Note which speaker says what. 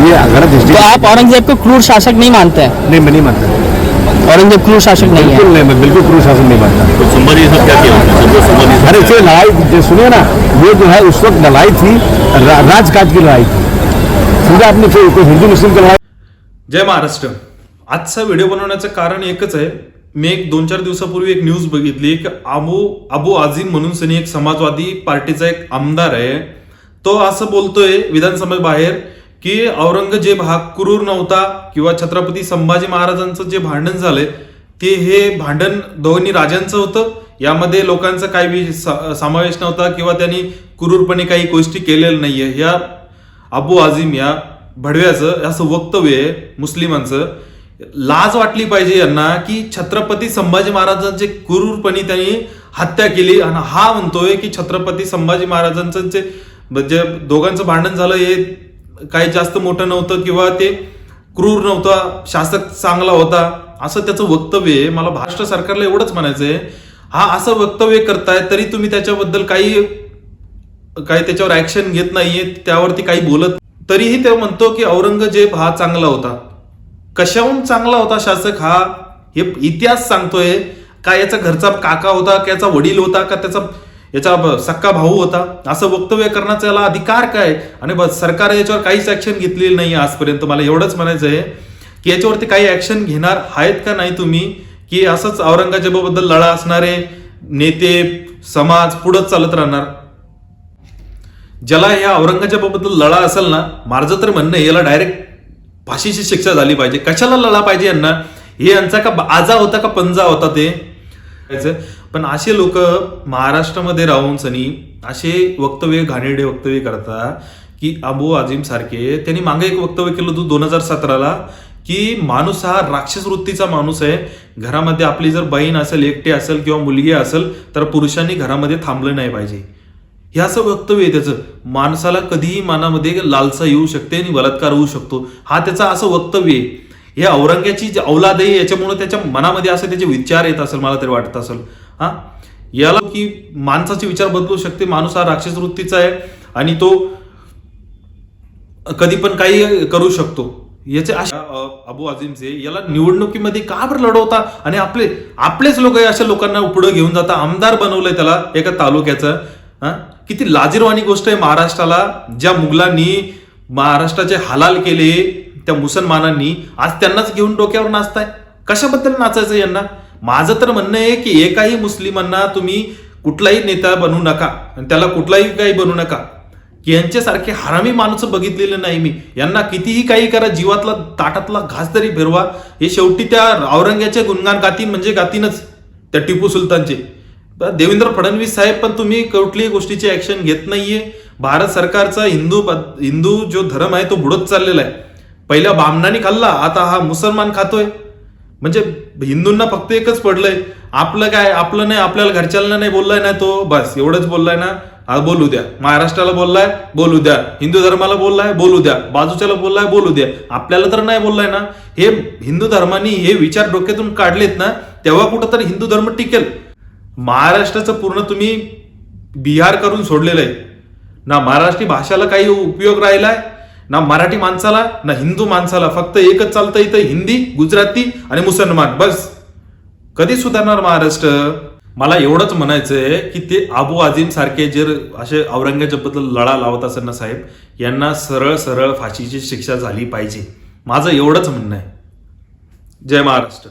Speaker 1: ये गलत हिस्ट्री
Speaker 2: तो आप औरंगजेब को क्रूर शासक नहीं मानते हैं?
Speaker 1: नहीं मैं नहीं मानता।
Speaker 2: औरंगजेब क्रूर शासक नहीं है।
Speaker 1: बिल्कुल नहीं मैं बिल्कुल क्रूर शासन नहीं मानता।
Speaker 3: तो क्या किया वो
Speaker 1: अरे इससे लड़ाई सुनिए ना ये जो है उस वक्त लड़ाई थी राजकाज की लड़ाई थी। समझा आपने कोई कोई हिंदू मुस्लिम की लड़ाई?
Speaker 4: जय महाराष्ट्र। आजचा व्हिडिओ बनवण्याचं कारण एकच आहे. मी एक दोन चार दिवसापूर्वी एक न्यूज बघितली. की अबू अबू आझिम म्हणून सनी एक समाजवादी पार्टीचा एक आमदार आहे. तो असं बोलतोय विधानसभे बाहेर की औरंगजेब हा क्रूर नव्हता किंवा छत्रपती संभाजी महाराजांचं जे भांडण झालंय ते हे भांडण दोन्ही राजांचं होतं. यामध्ये लोकांचा काही सा- समावेश नव्हता किंवा त्यांनी क्रूरपणे काही गोष्टी केलेल्या नाहीये. ह्या अबू आझिम या भडव्याचं असं वक्तव्य आहे मुस्लिमांचं. लाज वाटली पाहिजे यांना की छत्रपती संभाजी महाराजांचे क्रूरपणे त्यांनी हत्या केली आणि हा म्हणतोय की छत्रपती संभाजी महाराजांचं जे म्हणजे दोघांचं भांडण झालं हे काही जास्त मोठं नव्हतं किंवा ते क्रूर नव्हता शासक चांगला होता असं त्याचं वक्तव्य आहे. मला महाराष्ट्र सरकारला एवढंच म्हणायचं आहे हा असं वक्तव्य करताय तरी तुम्ही त्याच्याबद्दल काही काही त्याच्यावर ऍक्शन घेत नाहीये त्यावरती काही बोलत तरीही ते म्हणतो की औरंगजेब हा चांगला होता. कशाहून चांगला होता शासक? हा हे इतिहास सांगतोय. का याचा घरचा काका होता का याचा वडील होता का त्याचा याचा सक्का भाऊ होता. असं वक्तव्य करण्याचा याला अधिकार काय? आणि बस सरकार याच्यावर काहीच ऍक्शन घेतलेली नाही आजपर्यंत. मला एवढंच म्हणायचं आहे की याच्यावरती काही ऍक्शन घेणार आहेत का नाही तुम्ही? की असंच औरंगजेबाबद्दल लढा असणारे नेते समाज पुढंच चालत राहणार? ज्याला या औरंगजेबाबद्दल लढा असेल ना माझं तर म्हणणं याला डायरेक्ट फाशीची शिक्षा झाली पाहिजे. कशाला लढा पाहिजे यांना? हे यांचा का आजा होता का पंजा होता ते? पण असे लोक महाराष्ट्रामध्ये राहून सनी असे वक्तव्य घाणेरडे वक्तव्य करतात की अबू आझिम सारखे त्यांनी मागे एक वक्तव्य केलं होतं दोन हजार सतराला की माणूस हा राक्षस वृत्तीचा माणूस आहे. घरामध्ये आपली जर बहीण असेल एकटी असेल किंवा मुलगी असेल तर पुरुषांनी घरामध्ये थांबलं नाही पाहिजे. हे असं वक्तव्य आहे त्याचं. माणसाला कधीही मनामध्ये लालसा येऊ शकते आणि बलात्कार होऊ शकतो. हा त्याचा असं वक्तव्य आहे. हे औरंग्याची जी औलाद आहे याच्यामुळे त्याच्या मनामध्ये असं त्याचे विचार येत असेल मला तरी वाटत असेल. हा? याला की माणसाचे विचार बदलू शकते माणूस हा राक्षस वृत्तीचा आहे आणि तो कधी पण काही करू शकतो. याचे अशा अबू आझिमचे याला निवडणुकीमध्ये का बरं लढवता? आणि आपले आपलेच लोक अशा लोकांना पुढे घेऊन जाता आमदार बनवलंय त्याला एका तालुक्याचं. हा? किती लाजीरवाणी गोष्ट आहे महाराष्ट्राला ज्या मुघलांनी महाराष्ट्राचे हलाल केले त्या मुसलमानांनी आज त्यांनाच घेऊन डोक्यावर नाचताय. कशाबद्दल नाचायचं यांना? माझं तर म्हणणं आहे की एकाही मुस्लिमांना तुम्ही कुठलाही नेता बनवू नका आणि त्याला कुठलाही काही बनवू नका. की यांच्यासारखे हरामी माणूस बघितलेले नाही मी. यांना कितीही काही करा जीवातला ताटातला घास तरी फिरवा. हे शेवटी त्या औरंग्याचे गुणगान गातीन म्हणजे गातीनच त्या टिपू सुलतानचे. देवेंद्र फडणवीस साहेब पण तुम्ही कुठलीही गोष्टीची ऍक्शन घेत नाहीये. भारत सरकारचा हिंदू हिंदू जो धर्म आहे तो बुडत चाललेला आहे. पहिला बामणानी खाल्ला आता हा मुसलमान खातोय. म्हणजे हिंदूंना फक्त एकच पडलंय. आपलं काय आपलं नाही आपल्याला घरच्यांना नाही बोललाय ना तो? बस एवढंच बोललाय ना? हा बोलू द्या. महाराष्ट्राला बोललाय बोलू द्या. हिंदू धर्माला बोललाय बोलू द्या. बाजूच्याला बोललाय बोलू द्या. आपल्याला तर नाही बोललाय ना? हे हिंदू धर्मानी हे विचार डोक्यातून काढलेत ना तेव्हा कुठं तर हिंदू धर्म टिकेल. महाराष्ट्राचं पूर्ण तुम्ही बिहार करून सोडलेलं आहे. ना महाराष्ट्री भाषेला काही उपयोग राहिलाय? ना मराठी माणसाला ना हिंदू माणसाला फक्त एकच चालतं इथं हिंदी गुजराती आणि मुसलमान बस. कधी सुधारणार महाराष्ट्र? मला एवढंच म्हणायचंय की ते आबू आझिम सारखे जे असे औरंगजेबाबद्दल लढा लावत असेल ना साहेब यांना सरळ सरळ फाशीची शिक्षा झाली पाहिजे. माझं एवढंच म्हणणं आहे. जय महाराष्ट्र.